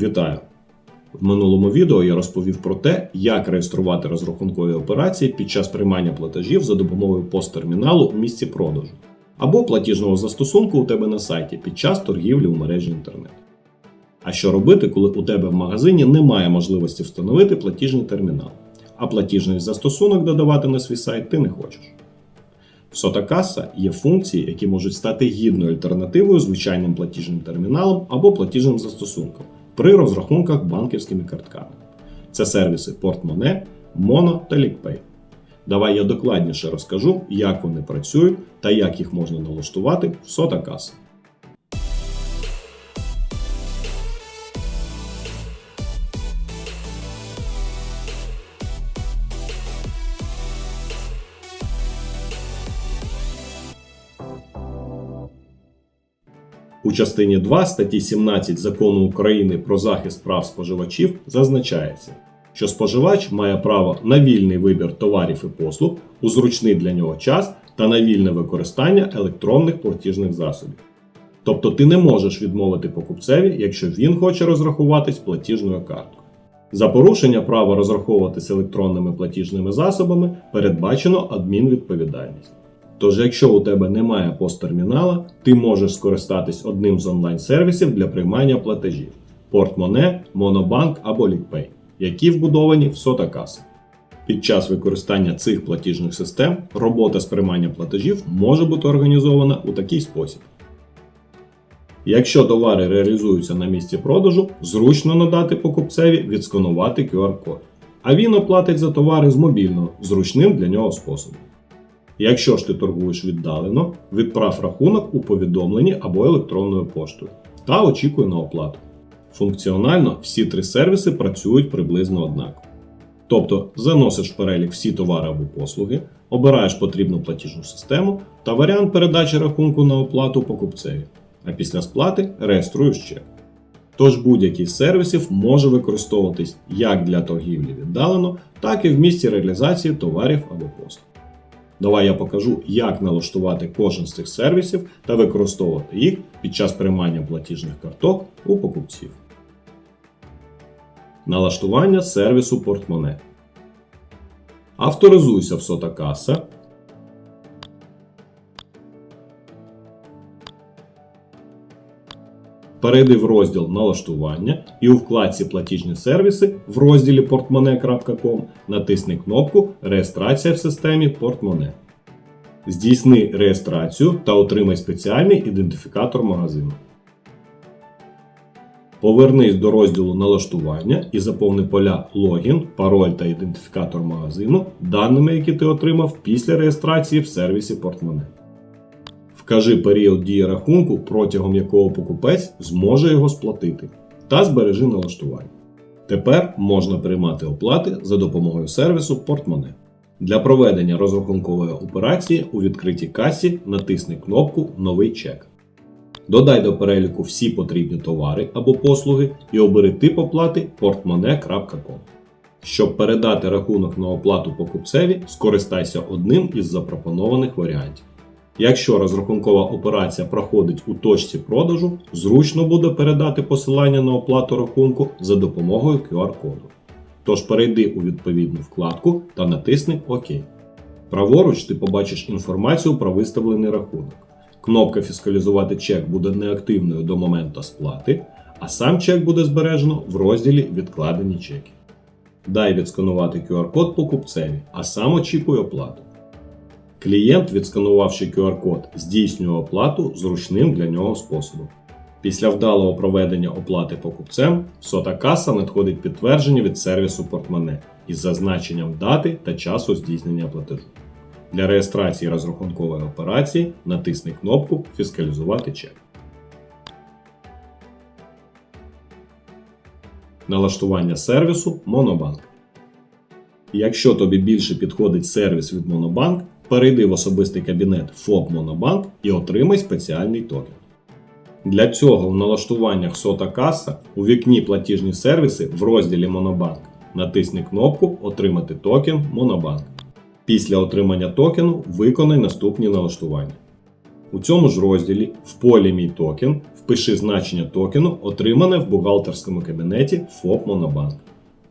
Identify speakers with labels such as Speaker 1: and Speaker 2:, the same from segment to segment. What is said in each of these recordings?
Speaker 1: Вітаю! В минулому відео я розповів про те, як реєструвати розрахункові операції під час приймання платежів за допомогою посттерміналу у місці продажу або платіжного застосунку у тебе на сайті під час торгівлі у мережі інтернет. А що робити, коли у тебе в магазині немає можливості встановити платіжний термінал, а платіжний застосунок додавати на свій сайт ти не хочеш? В Сотакаса є функції, які можуть стати гідною альтернативою звичайним платіжним терміналом або платіжним застосунком при розрахунках банківськими картками. Це сервіси Портмоне, Mono та LinkPay. Давай я докладніше розкажу, як вони працюють та як їх можна налаштувати в Сотакаса. У частині 2 статті 17 Закону України про захист прав споживачів зазначається, що споживач має право на вільний вибір товарів і послуг у зручний для нього час та на вільне використання електронних платіжних засобів. Тобто ти не можеш відмовити покупцеві, якщо він хоче розрахуватись платіжною карткою. За порушення права розраховуватись електронними платіжними засобами передбачено адмінвідповідальність. Тож, якщо у тебе немає посттермінала, ти можеш скористатись одним з онлайн-сервісів для приймання платежів Портмоне, Монобанк або LinkPay, які вбудовані в Сотакаса. Під час використання цих платіжних систем робота з приймання платежів може бути організована у такий спосіб. Якщо товари реалізуються на місці продажу, зручно надати покупцеві відсканувати QR-код, а він оплатить за товари з мобільного, зручним для нього способом. Якщо ж ти торгуєш віддалено, відправ рахунок у повідомленні або електронною поштою та очікуй на оплату. Функціонально всі три сервіси працюють приблизно однаково. Тобто заносиш в перелік всі товари або послуги, обираєш потрібну платіжну систему та варіант передачі рахунку на оплату покупцеві, а після сплати реєструєш чек. Тож будь-який з сервісів може використовуватись як для торгівлі віддалено, так і в місці реалізації товарів або послуг. Давай я покажу, як налаштувати кожен з цих сервісів та використовувати їх під час приймання платіжних карток у покупців. Налаштування сервісу портмоне. Авторизуйся в Сотакаса. Перейди в розділ Налаштування і у вкладці Платіжні сервіси в розділі portmone.com натисни кнопку Реєстрація в системі Портмоне. Здійсни реєстрацію та отримай спеціальний ідентифікатор магазину. Повернись до розділу Налаштування і заповни поля Логін, пароль та ідентифікатор магазину даними, які ти отримав після реєстрації в сервісі Портмоне. Вкажи період дії рахунку, протягом якого покупець зможе його сплатити, та збережи налаштування. Тепер можна приймати оплати за допомогою сервісу Портмоне. Для проведення розрахункової операції у відкритій касі натисни кнопку Новий чек. Додай до переліку всі потрібні товари або послуги і обери тип оплати portmone.com. Щоб передати рахунок на оплату покупцеві, скористайся одним із запропонованих варіантів. Якщо розрахункова операція проходить у точці продажу, зручно буде передати посилання на оплату рахунку за допомогою QR-коду. Тож перейди у відповідну вкладку та натисни ОК. Праворуч ти побачиш інформацію про виставлений рахунок. Кнопка Фіскалізувати чек буде неактивною до моменту сплати, а сам чек буде збережено в розділі Відкладені чеки. Дай відсканувати QR-код покупцеві, а сам очікує оплату. Клієнт, відсканувавши QR-код, здійснює оплату зручним для нього способом. Після вдалого проведення оплати покупцем сота каса надходить підтвердження від сервісу портмоне із зазначенням дати та часу здійснення платежу. Для реєстрації розрахункової операції натисни кнопку Фіскалізувати чек. Налаштування сервісу Монобанк. Якщо тобі більше підходить сервіс від Монобанк, перейди в особистий кабінет ФОП Монобанк і отримай спеціальний токен. Для цього в налаштуваннях сота каса у вікні платіжні сервіси в розділі Монобанк натисни кнопку Отримати токен Монобанк. Після отримання токену виконай наступні налаштування. У цьому ж розділі в полі Мій токен впиши значення токену, отримане в бухгалтерському кабінеті ФОП Монобанк.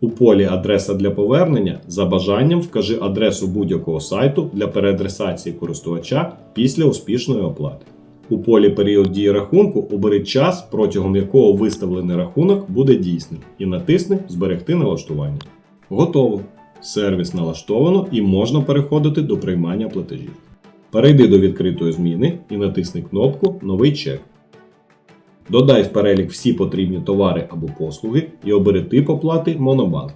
Speaker 1: У полі Адреса для повернення за бажанням вкажи адресу будь-якого сайту для переадресації користувача після успішної оплати. У полі Період дії рахунку обери час, протягом якого виставлений рахунок буде дійсним, і натисни Зберегти налаштування. Готово. Сервіс налаштовано і можна переходити до приймання платежів. Перейди до відкритої зміни і натисни кнопку Новий чек. Додай в перелік всі потрібні товари або послуги і обери тип оплати Монобанк.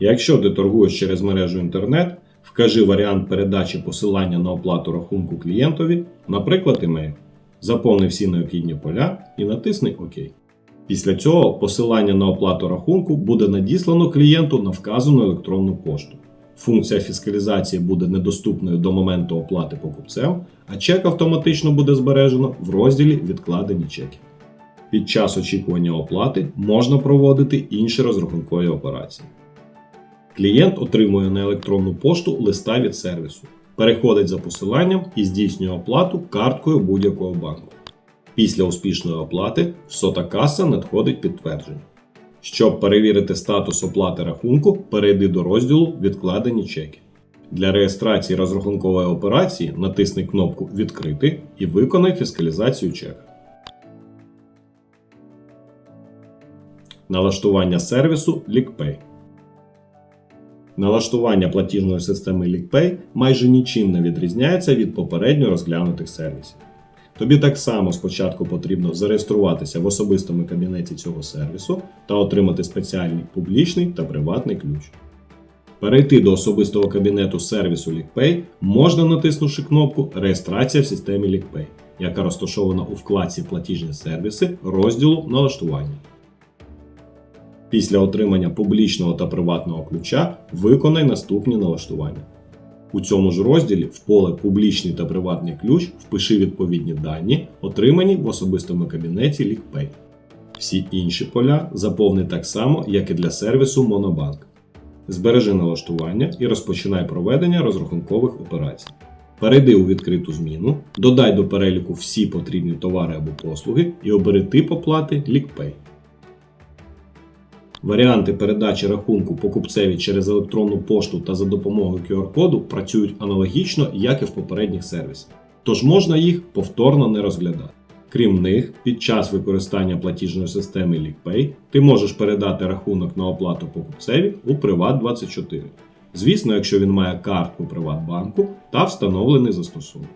Speaker 1: Якщо ти торгуєш через мережу інтернет, вкажи варіант передачі посилання на оплату рахунку клієнтові, наприклад, email. Заповни всі необхідні поля і натисни ОК. Після цього посилання на оплату рахунку буде надіслано клієнту на вказану електронну пошту. Функція фіскалізації буде недоступною до моменту оплати покупцем, а чек автоматично буде збережено в розділі Відкладені чеки. Під час очікування оплати можна проводити інші розрахункові операції. Клієнт отримує на електронну пошту листа від сервісу, переходить за посиланням і здійснює оплату карткою будь-якого банку. Після успішної оплати в сота каса надходить підтвердження. Щоб перевірити статус оплати рахунку, перейди до розділу Відкладені чеки. Для реєстрації розрахункової операції натисни кнопку Відкрити і виконай фіскалізацію чека. Налаштування сервісу LeakPay. Налаштування платіжної системи LeakPay майже нічим не відрізняється від попередньо розглянутих сервісів. Тобі так само спочатку потрібно зареєструватися в особистому кабінеті цього сервісу та отримати спеціальний публічний та приватний ключ. Перейти до особистого кабінету сервісу LeakPay можна натиснувши кнопку Реєстрація в системі LeakPay, яка розташована у вкладці Платіжні сервіси розділу Налаштування. Після отримання публічного та приватного ключа виконай наступні налаштування. У цьому ж розділі в поле Публічний та приватний ключ впиши відповідні дані, отримані в особистому кабінеті LeakPay. Всі інші поля заповни так само, як і для сервісу Monobank. Збережи налаштування і розпочинай проведення розрахункових операцій. Перейди у відкриту зміну, додай до переліку всі потрібні товари або послуги і обери тип оплати LeakPay. Варіанти передачі рахунку покупцеві через електронну пошту та за допомогою QR-коду працюють аналогічно, як і в попередніх сервісах. Тож можна їх повторно не розглядати. Крім них, під час використання платіжної системи LeakPay ти можеш передати рахунок на оплату покупцеві у Приват24. Звісно, якщо він має картку Приватбанку та встановлений застосунок.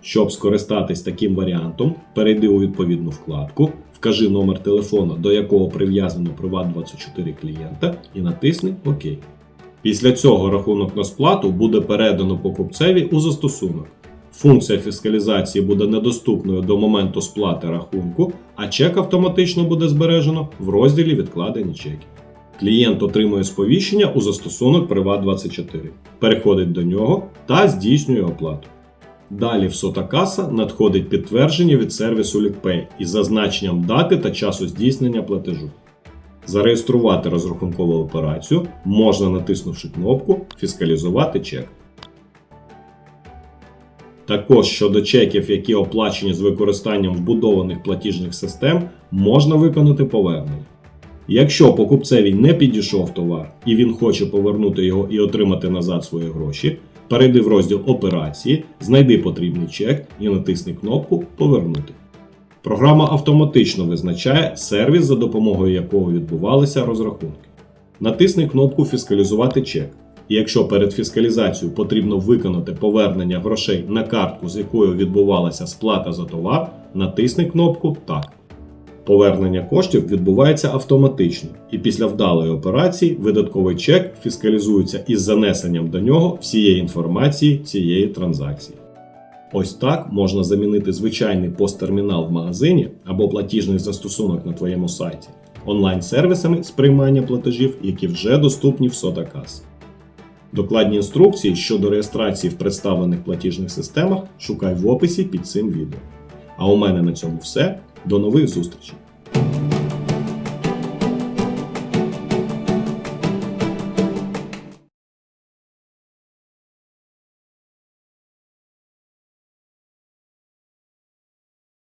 Speaker 1: Щоб скористатись таким варіантом, перейди у відповідну вкладку, вкажи номер телефону, до якого прив'язано Приват24 клієнта, і натисни ОК. Після цього рахунок на сплату буде передано покупцеві у застосунок. Функція фіскалізації буде недоступною до моменту сплати рахунку, а чек автоматично буде збережено в розділі Відкладені чеки. Клієнт отримує сповіщення у застосунок Privat24, переходить до нього та здійснює оплату. Далі в SOTA-каса надходить підтвердження від сервісу LeakPay із зазначенням дати та часу здійснення платежу. Зареєструвати розрахункову операцію можна натиснувши кнопку Фіскалізувати чек. Також щодо чеків, які оплачені з використанням вбудованих платіжних систем, можна виконати повернення. Якщо покупцеві не підійшов товар і він хоче повернути його і отримати назад свої гроші, перейди в розділ Операції, знайди потрібний чек і натисни кнопку Повернути. Програма автоматично визначає сервіс, за допомогою якого відбувалися розрахунки. Натисни кнопку Фіскалізувати чек. І якщо перед фіскалізацією потрібно виконати повернення грошей на картку, з якою відбувалася сплата за товар, натисни кнопку Так. Повернення коштів відбувається автоматично, і після вдалої операції видатковий чек фіскалізується із занесенням до нього всієї інформації цієї транзакції. Ось так можна замінити звичайний посттермінал в магазині або платіжний застосунок на твоєму сайті онлайн-сервісами з приймання платежів, які вже доступні в SotaCas. Докладні інструкції щодо реєстрації в представлених платіжних системах шукай в описі під цим відео. А у мене на цьому все. До нових зустрічей!